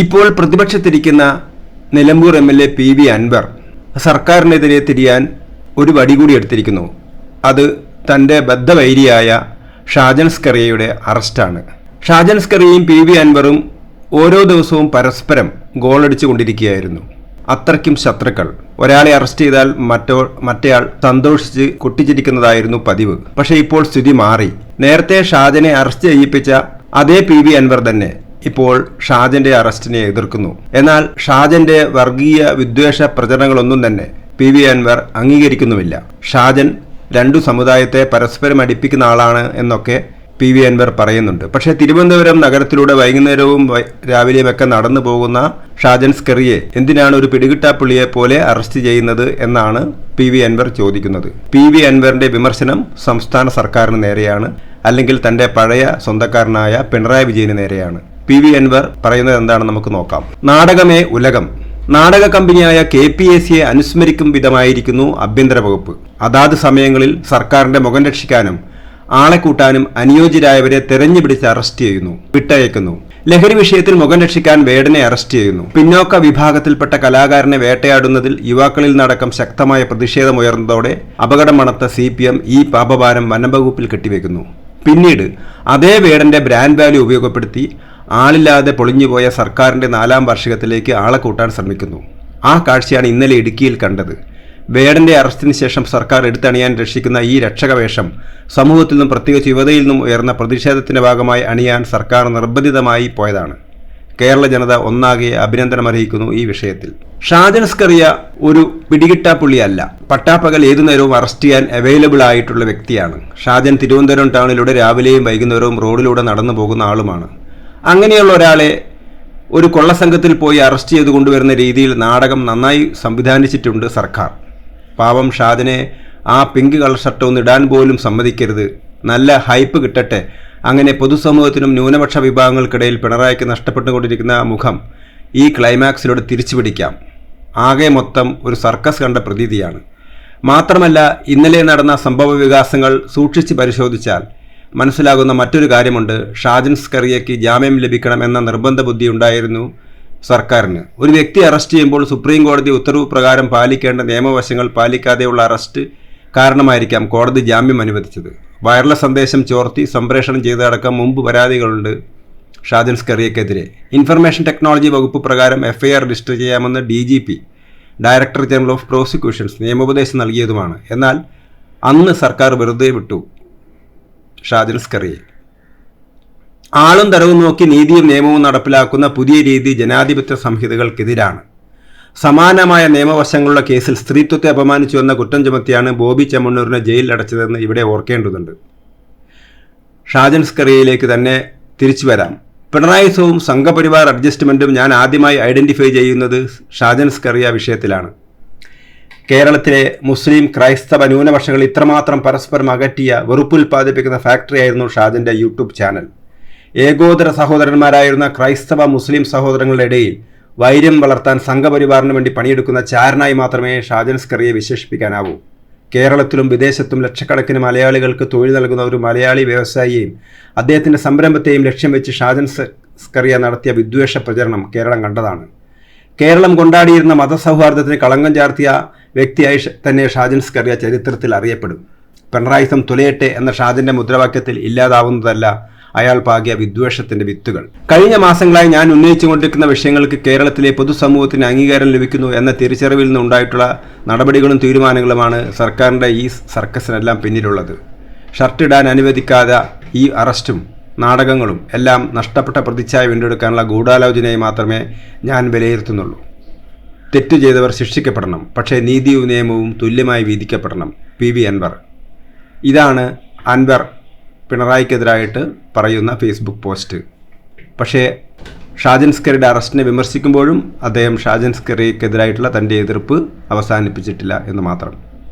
ഇപ്പോൾ പ്രതിപക്ഷത്തിരിക്കുന്ന Nilambur M L A P V Anvar സർക്കാരിനെതിരെ തിരിയാൻ ഒരു വടി കൂടി എടുത്തിരിക്കുന്നു. അത് തന്റെ ബദ്ധവൈരിയായ ഷാജൻ സ്കറിയയുടെ അറസ്റ്റാണ്. ഷാജൻ സ്കറിയയും പി വി അൻവറും ഓരോ ദിവസവും പരസ്പരം ഗോളടിച്ചു കൊണ്ടിരിക്കുകയായിരുന്നു അത്രയ്ക്കും ശത്രുക്കൾ. ഒരാളെ അറസ്റ്റ് ചെയ്താൽ മറ്റോ മറ്റേയാൾ സന്തോഷിച്ച് കൊട്ടിച്ചിരിക്കുന്നതായിരുന്നു പതിവ്. പക്ഷേ ഇപ്പോൾ സ്ഥിതി മാറി. നേരത്തെ ഷാജനെ അറസ്റ്റ് ചെയ്യിപ്പിച്ച അതേ പി വി അൻവർ തന്നെ ഇപ്പോൾ ഷാജന്റെ അറസ്റ്റിനെ എതിർക്കുന്നു. എന്നാൽ ഷാജന്റെ വർഗീയ വിദ്വേഷ പ്രചരണങ്ങളൊന്നും തന്നെ പി വി അൻവർ അംഗീകരിക്കുന്നുമില്ല. ഷാജൻ രണ്ടു സമുദായത്തെ പരസ്പരം അടിപ്പിക്കുന്ന ആളാണ് എന്നൊക്കെ പി വി അൻവർ പറയുന്നുണ്ട്. പക്ഷേ തിരുവനന്തപുരം നഗരത്തിലൂടെ വൈകുന്നേരവും രാവിലെയുമൊക്കെ നടന്നു പോകുന്ന ഷാജൻ സ്കെറിയെ എന്തിനാണ് ഒരു പിടികിട്ടാപ്പുള്ളിയെ പോലെ അറസ്റ്റ് ചെയ്യുന്നത് എന്നാണ് പി വി അൻവർ ചോദിക്കുന്നത്. പി വി അൻവറിന്റെ വിമർശനം സംസ്ഥാന സർക്കാരിന് നേരെയാണ് അല്ലെങ്കിൽ തന്റെ പഴയ സ്വന്തക്കാരനായ പിണറായി വിജയന് നേരെയാണ്. പി വി അൻവർ പറയുന്നത് എന്താണെന്ന് നമുക്ക് നോക്കാം. നാടകമേ ഉലകം. നാടക കമ്പനിയായ കെ പി എസ് സിയെ അനുസ്മരിക്കും വിധമായിരിക്കുന്നു ആഭ്യന്തര വകുപ്പ്. അതാത് സമയങ്ങളിൽ സർക്കാരിന്റെ മുഖം രക്ഷിക്കാനും ആളെ കൂട്ടാനും അനുയോജ്യരായവരെ തെരഞ്ഞുപിടിച്ച് അറസ്റ്റ് ചെയ്യുന്നു വിട്ടയക്കുന്നു. ലഹരി വിഷയത്തിൽ മുഖം രക്ഷിക്കാൻ വേടനെ അറസ്റ്റ് ചെയ്യുന്നു. പിന്നോക്ക വിഭാഗത്തിൽപ്പെട്ട കലാകാരനെ വേട്ടയാടുന്നതിൽ യുവാക്കളിൽ നടക്കം ശക്തമായ പ്രതിഷേധമുയർന്നതോടെ അപകടമണത്ത സി പി എം ഈ പാപഭാരം വനംവകുപ്പിൽ കെട്ടിവെക്കുന്നു. പിന്നീട് അതേ വേടന്റെ ബ്രാൻഡ് വാല്യൂ ഉപയോഗപ്പെടുത്തി ആളില്ലാതെ പൊളിഞ്ഞുപോയ സർക്കാരിന്റെ നാലാം വാർഷികത്തിലേക്ക് ആളെ കൂട്ടാൻ ശ്രമിക്കുന്നു. ആ കാഴ്ചയാണ് ഇന്നലെ ഇടുക്കിയിൽ കണ്ടത്. വേടന്റെ അറസ്റ്റിന് ശേഷം സർക്കാർ എടുത്തണിയാൻ രക്ഷിക്കുന്ന ഈ രക്ഷകവേഷം സമൂഹത്തിൽ നിന്നും പ്രത്യേകിച്ച് യുവതയിൽ നിന്നും ഉയർന്ന പ്രതിഷേധത്തിന്റെ ഭാഗമായി അണിയാൻ സർക്കാർ നിർബന്ധിതമായി പോയതാണ്. കേരള ജനത ഒന്നാകെ അഭിനന്ദനം അറിയിക്കുന്നു ഈ വിഷയത്തിൽ. ഷാജൻസ്കറിയ ഒരു പിടികിട്ടാപ്പുള്ളിയല്ല പട്ടാപ്പകൽ ഏതു നേരവും അറസ്റ്റ് ചെയ്യാൻ അവൈലബിൾ ആയിട്ടുള്ള വ്യക്തിയാണ്. ഷാജൻ തിരുവനന്തപുരം ടൗണിലൂടെ രാവിലെയും വൈകുന്നേരവും റോഡിലൂടെ നടന്നു പോകുന്ന ആളുമാണ്. അങ്ങനെയുള്ള ഒരാളെ ഒരു കൊള്ളസംഘത്തിൽ പോയി അറസ്റ്റ് ചെയ്ത് കൊണ്ടുവരുന്ന രീതിയിൽ നാടകം നന്നായി സംവിധാനിച്ചിട്ടുണ്ട് സർക്കാർ. പാവം ഷാദിനെ ആ പിങ്ക് കളർ ഷർട്ട് ഒന്ന് ഇടാൻ പോലും സമ്മതിക്കരുത്. നല്ല ഹൈപ്പ് കിട്ടട്ടെ. അങ്ങനെ പൊതുസമൂഹത്തിനും ന്യൂനപക്ഷ വിഭാഗങ്ങൾക്കിടയിൽ പിണറായിക്ക് നഷ്ടപ്പെട്ടുകൊണ്ടിരിക്കുന്ന മുഖം ഈ ക്ലൈമാക്സിലൂടെ തിരിച്ചു പിടിക്കാം. ആകെ മൊത്തം ഒരു സർക്കസ് കണ്ട പ്രതീതിയാണ്. മാത്രമല്ല ഇന്നലെ നടന്ന സംഭവ വികാസങ്ങൾ സൂക്ഷിച്ച് പരിശോധിച്ചാൽ മനസ്സിലാകുന്ന മറ്റൊരു കാര്യമുണ്ട്. ഷാജിൻ സ്കറിയയ്ക്ക് ജാമ്യം ലഭിക്കണം എന്ന നിർബന്ധ ബുദ്ധി ഉണ്ടായിരുന്നു സർക്കാരിന്. ഒരു വ്യക്തി അറസ്റ്റ് ചെയ്യുമ്പോൾ സുപ്രീം കോടതി ഉത്തരവ് പ്രകാരം പാലിക്കേണ്ട നിയമവശങ്ങൾ പാലിക്കാതെയുള്ള അറസ്റ്റ് കാരണമായിരിക്കാം കോടതി ജാമ്യം അനുവദിച്ചത്. വയർലെസ് സന്ദേശം ചോർത്തി സംപ്രേഷണം ചെയ്തടക്കം മുമ്പ് പരാതികളുണ്ട് ഷാജൻ സ്കറിയക്കെതിരെ ഇൻഫർമേഷൻ ടെക്നോളജി വകുപ്പ് പ്രകാരം എഫ്ഐആർ രജിസ്റ്റർ ചെയ്യാമെന്ന് D G P director general of prosecutions നിയമോപദേശം നൽകിയതുമാണ്. എന്നാൽ അന്ന് സർക്കാർ വെറുതെ വിട്ടു. ഷാജൻ സ്കറിയെ ആളും തരവും നോക്കി നീതിയും നിയമവും നടപ്പിലാക്കുന്ന പുതിയ രീതി ജനാധിപത്യ സംഹിതകൾക്കെതിരാണ്. സമാനമായ നിയമവശങ്ങളുള്ള കേസിൽ സ്ത്രീത്വത്തെ അപമാനിച്ചു എന്ന കുറ്റം ചുമത്തിയാണ് ബോബി ചെമ്മണ്ണൂരിനെ ജയിലിൽ അടച്ചതെന്ന് ഇവിടെ ഓർക്കേണ്ടതുണ്ട്. ഷാജൻ സ്കറിയയിലേക്ക് തന്നെ തിരിച്ചു വരാം. പിണറായി സോവും സംഘപരിവാർ അഡ്ജസ്റ്റ്മെന്റും ഞാൻ ആദ്യമായി ഐഡന്റിഫൈ ചെയ്യുന്നത് ഷാജൻ സ്കറിയ വിഷയത്തിലാണ്. കേരളത്തിലെ മുസ്ലിം ക്രൈസ്തവ ന്യൂനപക്ഷങ്ങൾ ഇത്രമാത്രം പരസ്പരം അകറ്റിയ വെറുപ്പുൽപാദിപ്പിക്കുന്ന ഫാക്ടറിയായിരുന്നു ഷാജിന്റെ യൂട്യൂബ് ചാനൽ ഏകോദര സഹോദരന്മാരായിരുന്ന ക്രൈസ്തവ മുസ്ലിം സഹോദരങ്ങളുടെ ഇടയിൽ വൈര്യം വളർത്താൻ സംഘപരിവാറിന് വേണ്ടി പണിയെടുക്കുന്ന ചാരനായി മാത്രമേ ഷാജൻ സ്കറിയെ വിശേഷിപ്പിക്കാനാവൂ. കേരളത്തിലും വിദേശത്തും ലക്ഷക്കണക്കിന് മലയാളികൾക്ക് തൊഴിൽ നൽകുന്ന ഒരു മലയാളി വ്യവസായിയെയും അദ്ദേഹത്തിന്റെ സംരംഭത്തെയും ലക്ഷ്യം വെച്ച് ഷാജൻ സ്കറിയ നടത്തിയ വിദ്വേഷ പ്രചരണം കേരളം കണ്ടതാണ്. കേരളം കൊണ്ടാടിയിരുന്ന മതസൗഹാർദ്ദത്തിന് കളങ്കം ചാർത്തിയ വ്യക്തിയായി തന്നെ ഷാജൻ സ്കറിയ ചരിത്രത്തിൽ അറിയപ്പെടും. പിണറായിസം തുലയട്ടെ എന്ന ഷാജന്റെ മുദ്രാവാക്യത്തിൽ ഇല്ലാതാവുന്നതല്ല അയാൾ പാകിയ വിദ്വേഷത്തിന്റെ വിത്തുകൾ. കഴിഞ്ഞ മാസങ്ങളായി ഞാൻ ഉന്നയിച്ചുകൊണ്ടിരിക്കുന്ന വിഷയങ്ങൾക്ക് കേരളത്തിലെ പൊതുസമൂഹത്തിന് അംഗീകാരം ലഭിക്കുന്നു എന്ന തിരിച്ചറിവിൽ നിന്നുണ്ടായിട്ടുള്ള നടപടികളും തീരുമാനങ്ങളുമാണ് സർക്കാരിന്റെ ഈ സർക്കസിനെല്ലാം പിന്നിലുള്ളത്. ഷർട്ടിടാൻ അനുവദിക്കാതെ ഈ അറസ്റ്റും നാടകങ്ങളും എല്ലാം നഷ്ടപ്പെട്ട പ്രതിച്ഛായ വീണ്ടെടുക്കാനുള്ള ഗൂഢാലോചനയെ മാത്രമേ ഞാൻ വിലയിരുത്തുന്നുള്ളൂ. തെറ്റു ചെയ്തവർ ശിക്ഷിക്കപ്പെടണം. പക്ഷേ നീതിയും നിയമവും തുല്യമായി വിധിക്കപ്പെടണം. പി. വി. അൻവർ. ഇതാണ് അൻവർ പിണറായിക്കെതിരായിട്ട് പറയുന്ന ഫേസ്ബുക്ക് പോസ്റ്റ്. പക്ഷേ ഷാജൻസ്കറിയുടെ അറസ്റ്റിനെ വിമർശിക്കുമ്പോഴും അദ്ദേഹം ഷാജൻസ്കറിക്കെതിരായിട്ടുള്ള തന്റെ എതിർപ്പ് അവസാനിപ്പിച്ചിട്ടില്ല എന്ന് മാത്രം.